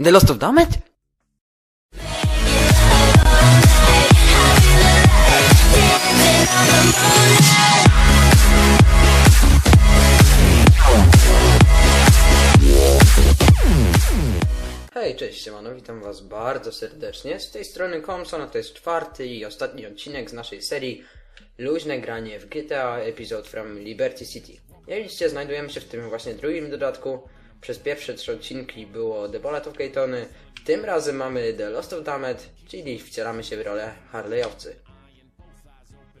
The Lost of Damet? Hej, cześć, siemano, witam was bardzo serdecznie. Z tej strony Komson, a to jest czwarty i ostatni odcinek z naszej serii Luźne granie w GTA Episode from Liberty City. Jak widzicie, znajdujemy się w tym właśnie drugim dodatku. Przez pierwsze trzy odcinki było The Ballad of Gaytony. Tym razem mamy The Lost of Damet, czyli wcielamy się w rolę Harley'owcy.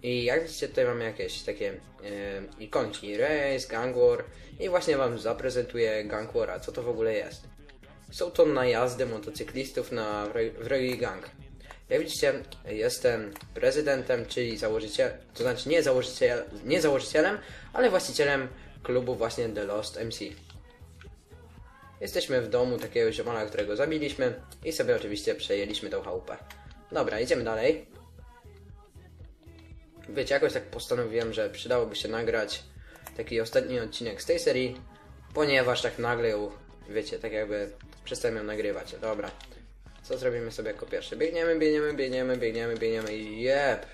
I jak widzicie, tutaj mamy jakieś takie e, ikonki Race, Gang War i właśnie wam zaprezentuję Gang Wara, co to w ogóle jest. Są to najazdy motocyklistów na wro- wrogi gang. Jak widzicie, jestem prezydentem, czyli założycielem, to znaczy nie, założyciel, nie założycielem, ale właścicielem klubu właśnie The Lost MC. Jesteśmy w domu takiego ziomala, którego zabiliśmy i sobie oczywiście przejęliśmy tą chałupę. Dobra, idziemy dalej. Wiecie, jakoś tak postanowiłem, że przydałoby się nagrać taki ostatni odcinek z tej serii, ponieważ tak nagle ją, wiecie, tak jakby przestałem ją nagrywać. Dobra, co zrobimy sobie jako pierwsze? Biegniemy, biegniemy, biegniemy, biegniemy, biegniemy i jeb!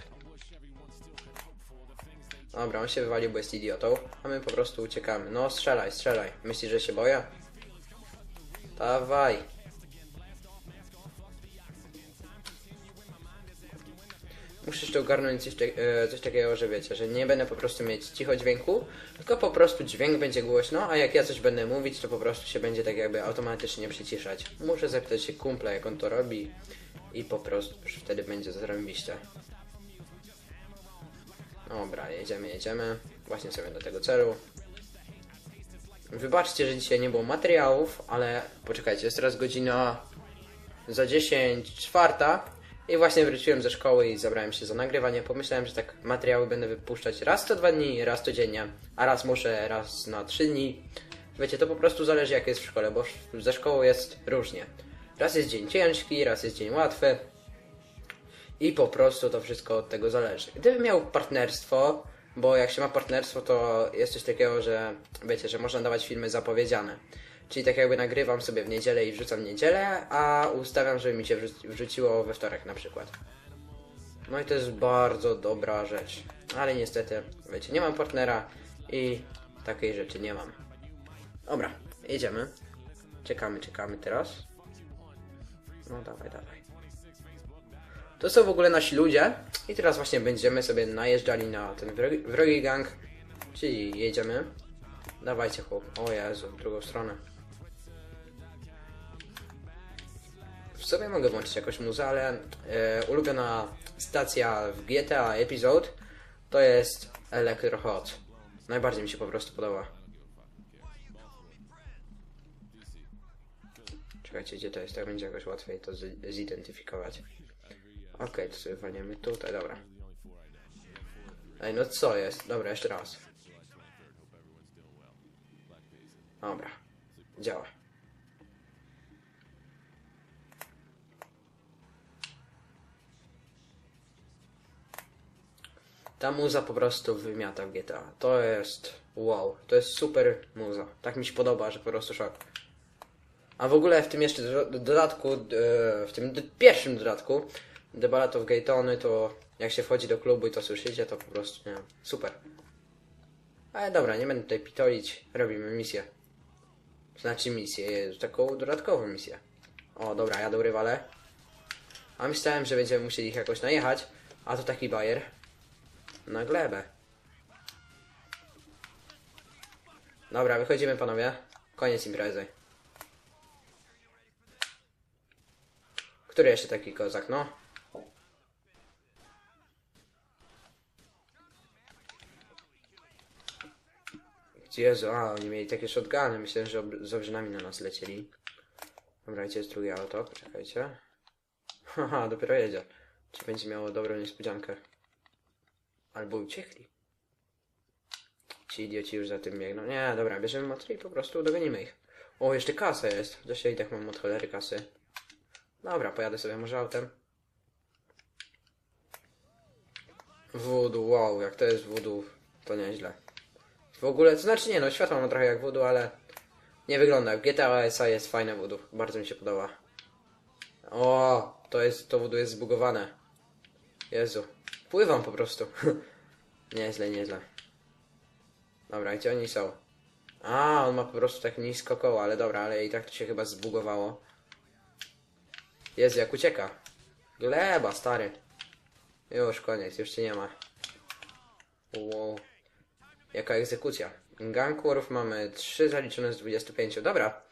Dobra, on się wywalił, bo jest idiotą, a my po prostu uciekamy. No, strzelaj, strzelaj. Myślisz, że się boję? Dawaj. Muszę jeszcze ogarnąć tak- e, coś takiego, że wiecie, że nie będę po prostu mieć cicho dźwięku, tylko po prostu dźwięk będzie głośno, a jak ja coś będę mówić, to po prostu się będzie tak jakby automatycznie przyciszać. Muszę zapytać się kumpla, jak on to robi i po prostu już wtedy będzie zarąbiście. Dobra, jedziemy, jedziemy. Właśnie sobie do tego celu. Wybaczcie, że dzisiaj nie było materiałów, ale poczekajcie, jest teraz godzina za 10 czwarta i właśnie wróciłem ze szkoły i zabrałem się za nagrywanie. Pomyślałem, że tak materiały będę wypuszczać raz co dwa dni, raz codziennie, a raz muszę raz na trzy dni. Wiecie, to po prostu zależy jak jest w szkole, bo ze szkołą jest różnie. Raz jest dzień ciężki, raz jest dzień łatwy. I po prostu to wszystko od tego zależy. Gdybym miał partnerstwo, bo jak się ma partnerstwo, to jest coś takiego, że wiecie, że można dawać filmy zapowiedziane. Czyli tak jakby nagrywam sobie w niedzielę i wrzucam w niedzielę, a ustawiam, żeby mi się wrzu- wrzuciło we wtorek na przykład. No i to jest bardzo dobra rzecz. Ale niestety, wiecie, nie mam partnera i takiej rzeczy nie mam. Dobra, jedziemy. Czekamy, czekamy teraz. No dawaj, dawaj. To są w ogóle nasi ludzie i teraz właśnie będziemy sobie najeżdżali na ten wrogi, wrogi gang, czyli jedziemy. Dawajcie chłop. O Jezu, w drugą stronę. W sobie mogę włączyć jakąś muzę, ale e, ulubiona stacja w GTA Episode to jest Electro Hot. Najbardziej mi się po prostu podoba. Czekajcie, gdzie to jest? Tak będzie jakoś łatwiej to zidentyfikować. Okej, to sobie walniemy tutaj, dobra. Ej, no co jest? Dobra, jeszcze raz. Dobra, działa. Ta muza po prostu wymiata w GTA. To jest wow, to jest super muza. Tak mi się podoba, że po prostu szok. A w ogóle w tym jeszcze do- dodatku, e, w tym pierwszym dodatku, The Ballad Gaytony, to jak się wchodzi do klubu i to słyszycie, to po prostu, nie wiem, super. Ale dobra, nie będę tutaj pitolić, robimy misję. Znaczy misję, taką dodatkową misję. O, dobra, jadą rywale. A myślałem, że będziemy musieli ich jakoś najechać, a to taki bajer. Na glebę. Dobra, wychodzimy panowie. Koniec imprezy. Który jeszcze taki kozak, no? Jezu, a oni mieli takie shotguny. Myślałem, że z obrzynami na nas lecieli. Dobra, gdzie jest drugie auto? Poczekajcie. Haha, dopiero jedzie. Czy będzie miało dobrą niespodziankę? Albo uciekli. Ci idioci już za tym biegną. Nie, dobra, bierzemy motor i po prostu dogonimy ich. O, jeszcze kasa jest. Chociaż ja i tak mam od cholery kasy. Dobra, pojadę sobie może autem. Voodoo, wow, jak to jest voodoo, to nieźle. W ogóle, to znaczy nie no, światło ma trochę jak voodoo, ale Nie wygląda. GTA SA jest fajne voodoo. Bardzo mi się podoba. O, to jest, to voodoo jest zbugowane. Jezu. Pływam po prostu. nieźle, nieźle. Dobra, gdzie oni są? A, on ma po prostu tak nisko koło, ale dobra, ale i tak to się chyba zbugowało. Jezu, jak ucieka. Gleba, stary. Już, koniec, już cię nie ma. Wow. Jaka egzekucja. Gang warów mamy 3 zaliczone z 25. Dobra,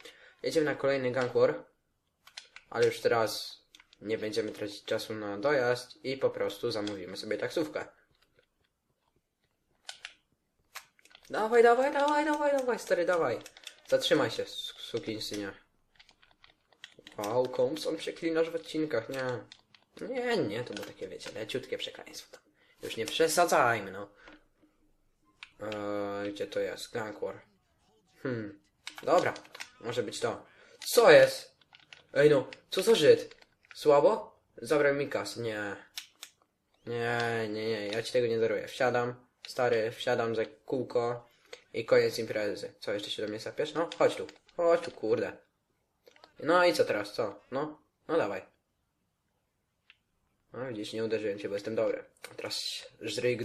jedziemy na kolejny gang war. Ale już teraz nie będziemy tracić czasu na dojazd i po prostu zamówimy sobie taksówkę. Dawaj, dawaj, dawaj, dawaj, dawaj, stary, dawaj. Zatrzymaj się, sukinsynie. Wow, Compson przeklinasz w odcinkach, nie. Nie, nie, to było takie, wiecie, leciutkie przekleństwo. Już nie przesadzajmy, no. Eee, gdzie to jest? Gang War. Hmm, dobra, może być to. Co jest? Ej no, co za Żyd? Słabo? Zabrał mi kas, nie. Nie, nie, nie, ja ci tego nie daruję. Wsiadam, stary, wsiadam za kółko i koniec imprezy. Co, jeszcze się do mnie sapiesz? No, chodź tu, chodź tu, kurde. No i co teraz, co? No, no dawaj. No widzisz, nie uderzyłem cię, bo jestem dobry. Teraz żryj.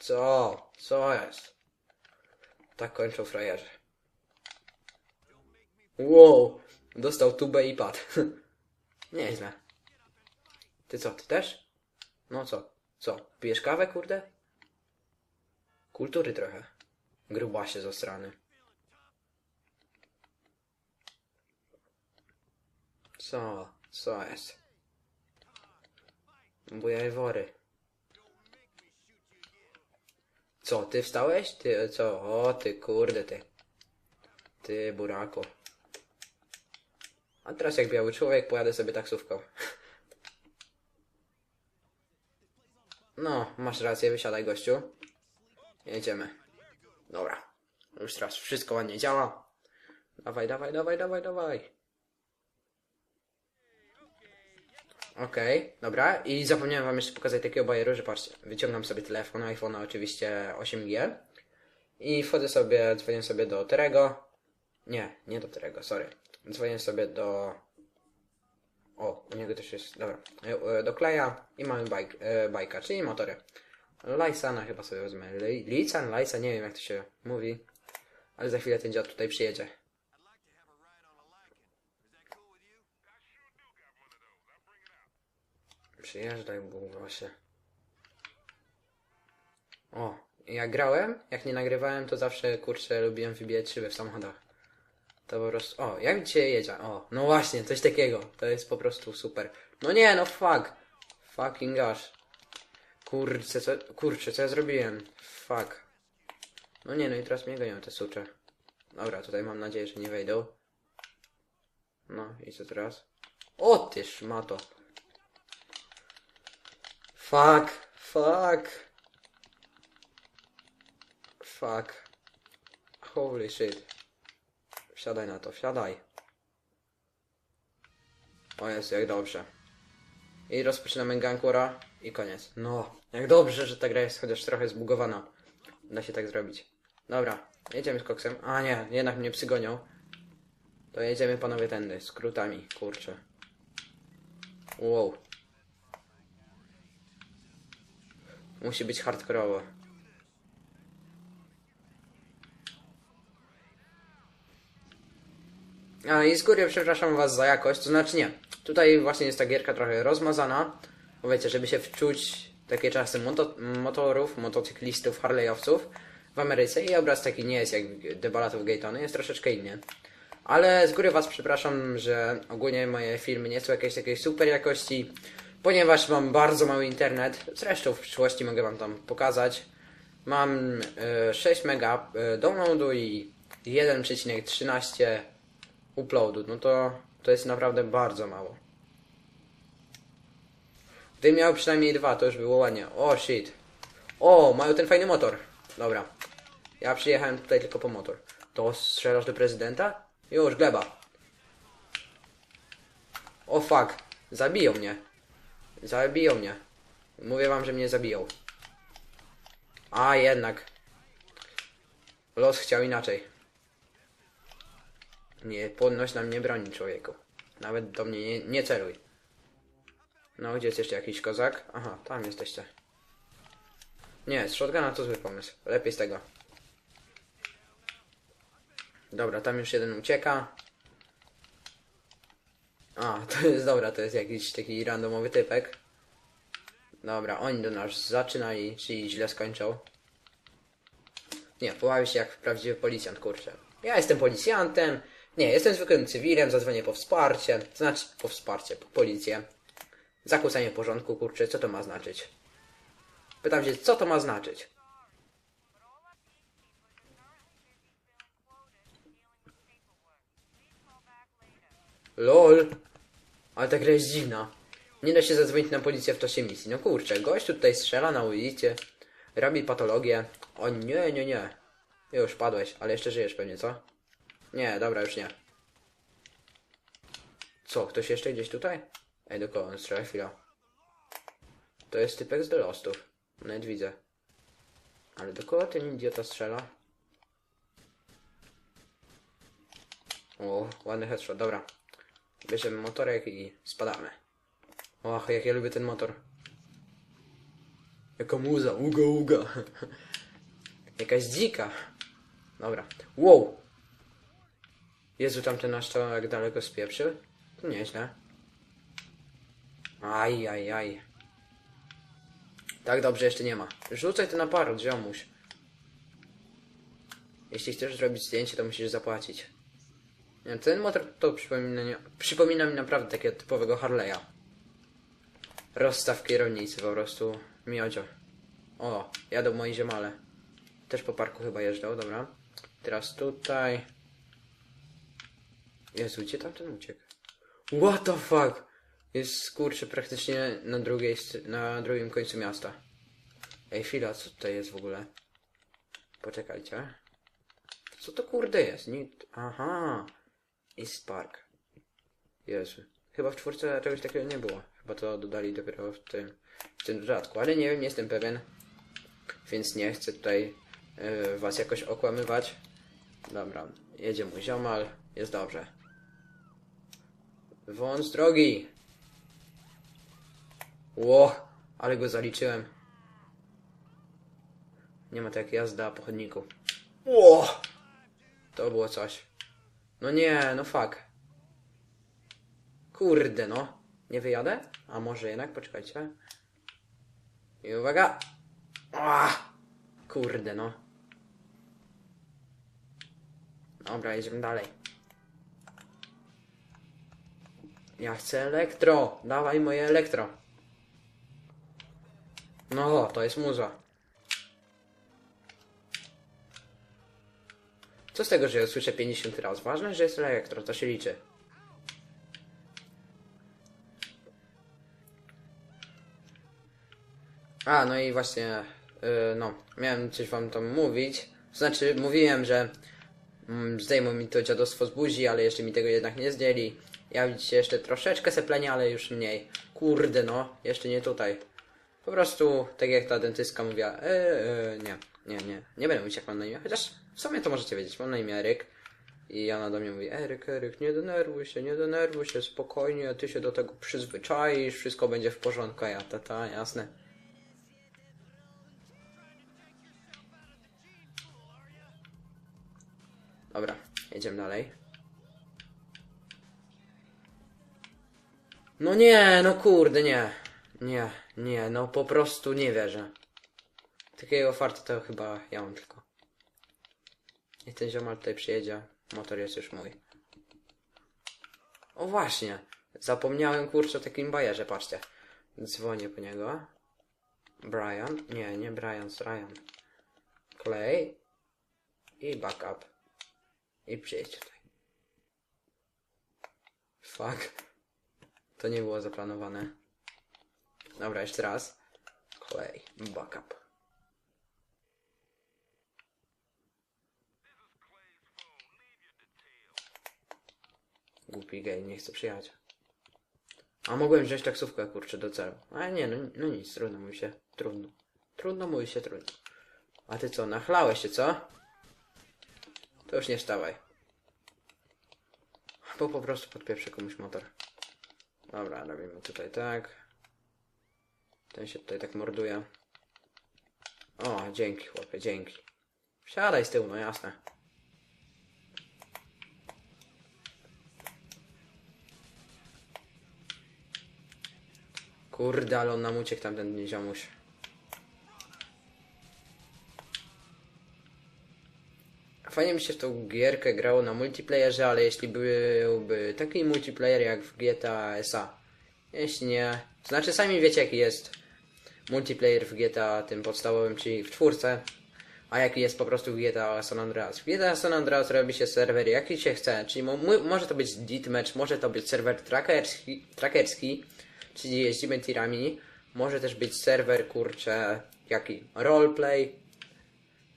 Co? Co jest? Tak kończą frajerzy. Wow! Dostał tubę i padł. Nieźle. Ty co, ty też? No co? Co? Pijesz kawę, kurde? Kultury trochę. Grubasie zastrany. Co? Co jest? Bujawory. Co, ty wstałeś? Ty, co? O, ty kurde, ty. Ty, buraku. A teraz jak biały człowiek, pojadę sobie taksówką. No, masz rację, wysiadaj gościu. Jedziemy. Dobra. Już teraz wszystko ładnie działa. Dawaj, dawaj, dawaj, dawaj, dawaj. Okej, dobra. I zapomniałem wam jeszcze pokazać takiego bajeru, że patrzcie, wyciągam sobie telefon, iPhone'a oczywiście 8G i wchodzę sobie, dzwonię sobie do Terego. Nie, nie do Terego, sorry. Dzwonię sobie do... O, u niego też jest, dobra. E, e, Do Kleja i mamy bajk, e, bajka, czyli motory. Lajsana chyba sobie wezmę. Li- Lican, Lajsa, nie wiem jak to się mówi. Ale za chwilę ten dziad tutaj przyjedzie. Przyjeżdżaj, bo się. O, jak grałem, jak nie nagrywałem, to zawsze, kurczę, lubiłem wybijać szyby w samochodach. To po prostu, o, jak dzisiaj jedzie? O, no właśnie, coś takiego. To jest po prostu super. No nie, no fuck. Fucking gosh. Kurczę, co, kurczę, co ja zrobiłem? Fuck. No nie, no i teraz mnie gonią te sucze. Dobra, tutaj mam nadzieję, że nie wejdą. No, i co teraz? O, ty szmato. Fuck, fuck. Fuck. Holy shit. Wsiadaj na to, wsiadaj. O jest, jak dobrze. I rozpoczynamy Gankura i koniec. No, jak dobrze, że ta gra jest chociaż trochę zbugowana. Da się tak zrobić. Dobra, jedziemy z koksem. A nie, jednak mnie psy gonią. To jedziemy panowie tędy, skrótami, kurczę. Wow. Musi być hardkorowo. A i z góry przepraszam was za jakość, to znaczy nie. Tutaj właśnie jest ta gierka trochę rozmazana. Bo wiecie, żeby się wczuć takie czasy moto motorów, motocyklistów, harley'owców w Ameryce i obraz taki nie jest jak debalatów Gatony, jest troszeczkę inny. Ale z góry was przepraszam, że ogólnie moje filmy nie są jakiejś takiej super jakości, ponieważ mam bardzo mały internet. Zresztą w przyszłości mogę wam tam pokazać. Mam e, 6 mega e, downloadu i 1,13 uploadu. No to, to jest naprawdę bardzo mało. Gdybym miał przynajmniej dwa, to już było ładnie. O shit. O, mają ten fajny motor. Dobra. Ja przyjechałem tutaj tylko po motor. To strzelasz do prezydenta? Już, gleba. O fuck. Zabiją mnie. Zabiją mnie. Mówię wam, że mnie zabiją. A jednak. Los chciał inaczej. Nie podnoś na mnie broni, człowieku. Nawet do mnie nie, nie celuj. No, gdzie jest jeszcze jakiś kozak? Aha, tam jesteście. Nie, z shotguna to zły pomysł. Lepiej z tego. Dobra, tam już jeden ucieka. A, to jest dobra, to jest jakiś taki randomowy typek. Dobra, oni do nas zaczynali, czyli źle skończą. Nie, pobawię się jak prawdziwy policjant, kurczę. Ja jestem policjantem. Nie, jestem zwykłym cywilem, zadzwonię po wsparcie. Znaczy, po wsparcie, po policję. Zakłócenie porządku, kurczę, co to ma znaczyć? Pytam się, co to ma znaczyć? LOL. Ale ta gra jest dziwna. Nie da się zadzwonić na policję w czasie misji. No kurczę, gość tutaj strzela na ulicy, robi patologię. O nie, nie, nie. Już padłeś, ale jeszcze żyjesz pewnie, co? Nie, dobra, już nie. Co, ktoś jeszcze gdzieś tutaj? Ej, do kogo on strzela? Chwila. To jest typek z The Lostów. Nawet widzę. Ale do kogo ten idiota strzela? O, ładny headshot, dobra. Bierzemy motorek i spadamy. Och, jak ja lubię ten motor. Jaka muza, uga, uga. Jakaś dzika. Dobra. Wow! Jezu, tamten nasz to jak daleko spieprzył? To nieźle. Aj, aj, aj. Tak dobrze jeszcze nie ma. Rzucaj to na paród, ziomuś. Jeśli chcesz zrobić zdjęcie, to musisz zapłacić. Ten motor to przypomina, przypomina mi naprawdę takiego typowego Harley'a. Rozstaw kierownicy po prostu miodzio. O, jadą moi ziomale. Też po parku chyba jeżdżą, dobra. Teraz tutaj. Jezu, gdzie tamten uciekł? What the fuck? Jest kurczę praktycznie na drugiej, na drugim końcu miasta. Ej, chwila, co tutaj jest w ogóle? Poczekajcie. Co to kurde jest? Nie... Aha. East Park. Jezu. Chyba w czwórce czegoś takiego nie było. Chyba to dodali dopiero w tym, w tym dodatku. Ale nie wiem, nie jestem pewien. Więc nie chcę tutaj y, was jakoś okłamywać. Dobra, jedzie mój ziomal. Jest dobrze. Wąs drogi! Ło, ale go zaliczyłem. Nie ma to jak jazda po chodniku. Ło! To było coś. No nie, no fuck. Kurde, no. Nie wyjadę? A może jednak? Poczekajcie. I uwaga! Ah! Kurde, no. Dobra, jedziemy dalej. Ja chcę elektro! Dawaj moje elektro! No, to jest muza. Co z tego, że słyszę 50 raz? Ważne, że jest elektro, to się liczy. A, no i właśnie, yy, no, miałem coś wam tam mówić. Znaczy, mówiłem, że mm, zdejmą mi to dziadostwo z buzi, ale jeszcze mi tego jednak nie zdjęli. Ja widzicie, jeszcze troszeczkę seplenia, ale już mniej. Kurde, no, jeszcze nie tutaj. Po prostu, tak jak ta dentystka mówiła, e, e, nie, nie, nie, nie będę mówić jak mam na imię, chociaż w sumie to możecie wiedzieć, mam na imię Eryk. I ona do mnie mówi, Eryk, Eryk, nie denerwuj się, nie denerwuj się, spokojnie, ty się do tego przyzwyczaisz, wszystko będzie w porządku, a ja, ta, ta, jasne. Dobra, jedziemy dalej. No nie, no kurde, nie. Nie, nie, no po prostu nie wierzę. Takiego farta to chyba ja mam tylko. I ten ziomal tutaj przyjedzie. Motor jest już mój. O właśnie. Zapomniałem kurczę o takim bajerze, patrzcie. Dzwonię po niego. Brian. Nie, nie Brian, Ryan. Clay. I backup. I przyjedź tutaj. Fuck. To nie było zaplanowane. Dobra, jeszcze raz. Clay. Backup. Głupi gej, nie chce przyjechać. A mogłem wziąć taksówkę, kurczę, do celu. Ale nie, no, no nic, trudno mówi się. Trudno. Trudno mówi się, trudno. A ty co, nachlałeś się, co? To już nie wstawaj. Bo po prostu podpieprzę komuś motor. Dobra, robimy tutaj tak. Ten się tutaj tak morduje. O, dzięki chłopie, dzięki. Wsiadaj z tyłu, no jasne. Kurde, ale on nam uciekł tamten ziomuś. Fajnie mi się w tą gierkę grało na multiplayerze, ale jeśli byłby taki multiplayer jak w GTA SA. Jeśli nie, to znaczy sami wiecie jaki jest multiplayer w GTA tym podstawowym, czyli w czwórce, a jaki jest po prostu w GTA San Andreas. W GTA San Andreas robi się serwer jaki się chce, czyli mo mo- może to być deathmatch, może to być serwer trackerski, trackerski czyli jeździmy tirami, może też być serwer, kurczę, jaki, roleplay,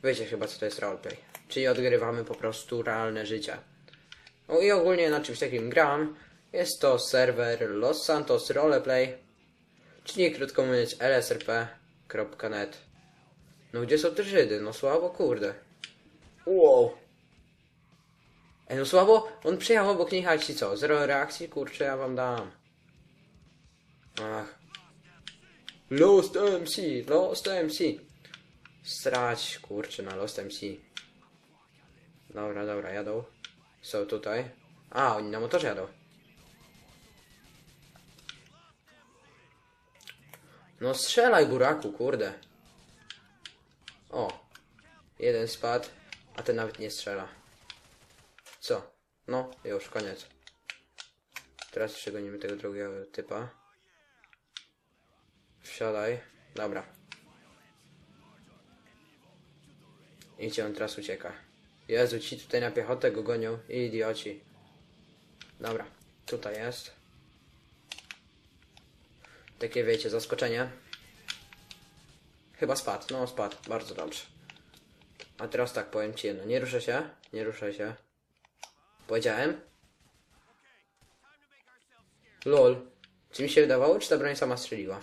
Wiecie chyba co to jest roleplay. Czyli odgrywamy po prostu realne życie. No i ogólnie na czymś takim gram. Jest to serwer Los Santos Roleplay. Czyli krótko mówiąc lsrp.net. No gdzie są te Żydy? No słabo kurde. Wow. Ej no słabo, on przyjechał obok nich, a ci co? Zero reakcji? Kurczę, ja wam dam. Ach. Lost MC, Lost MC. Strać, kurczę, na Lost MC. Dobra, dobra, jadą. Są tutaj. A, oni na motorze jadą. No strzelaj, buraku, kurde. O. Jeden spadł, a ten nawet nie strzela. Co? No, już, koniec. Teraz przegonimy tego drugiego typa. Wsiadaj. Dobra. I gdzie on teraz ucieka? Jezu, ci tutaj na piechotę go gonią. Idioci. Dobra, tutaj jest. Takie wiecie, zaskoczenie. Chyba spadł, no spadł, bardzo dobrze. A teraz tak powiem ci jedno, nie ruszę się, nie ruszę się. Powiedziałem? LOL. Czy mi się wydawało, czy ta broń sama strzeliła?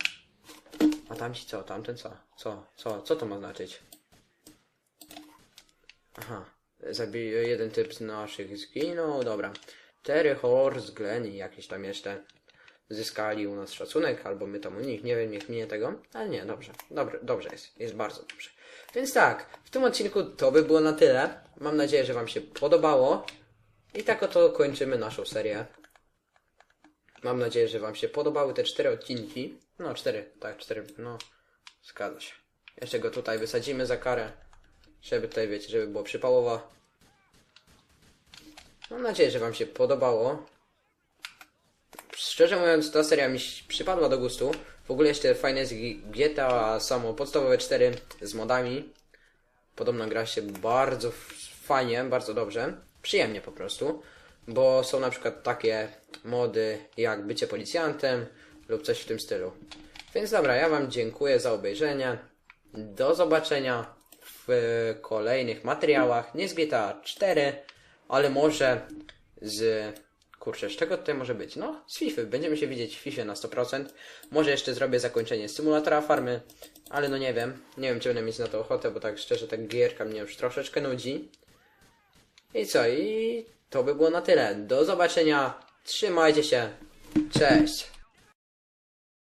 A tamci co? Tamten co? Co? Co? Co to ma znaczyć? Aha. Zabił jeden typ z naszych zginął, dobra. Terry Horse, Glenn i jakiś tam jeszcze zyskali u nas szacunek, albo my tam u nich, nie wiem, niech minie tego, ale nie, dobrze, dobrze, dobrze jest, jest bardzo dobrze. Więc tak, w tym odcinku to by było na tyle. Mam nadzieję, że Wam się podobało. I tak oto kończymy naszą serię. Mam nadzieję, że Wam się podobały te cztery odcinki. No, cztery, tak, cztery, no, zgadza się. Jeszcze go tutaj wysadzimy za karę. Żeby tutaj, wiecie, żeby było przypałowo. Mam nadzieję, że Wam się podobało. Szczerze mówiąc, ta seria mi przypadła do gustu. W ogóle jeszcze fajne jest GTA samo podstawowe 4 z modami. Podobno gra się bardzo fajnie, bardzo dobrze. Przyjemnie po prostu. Bo są na przykład takie mody jak bycie policjantem lub coś w tym stylu. Więc dobra, ja Wam dziękuję za obejrzenie. Do zobaczenia w kolejnych materiałach. Nie z GTA 4, ale może z. Kurczę, z czego tutaj może być? No, z FIFA. Będziemy się widzieć w FIFA na 100%. Może jeszcze zrobię zakończenie symulatora farmy, ale no nie wiem. Nie wiem, czy będę mieć na to ochotę, bo tak szczerze, ta gierka mnie już troszeczkę nudzi. I co? I to by było na tyle. Do zobaczenia. Trzymajcie się. Cześć.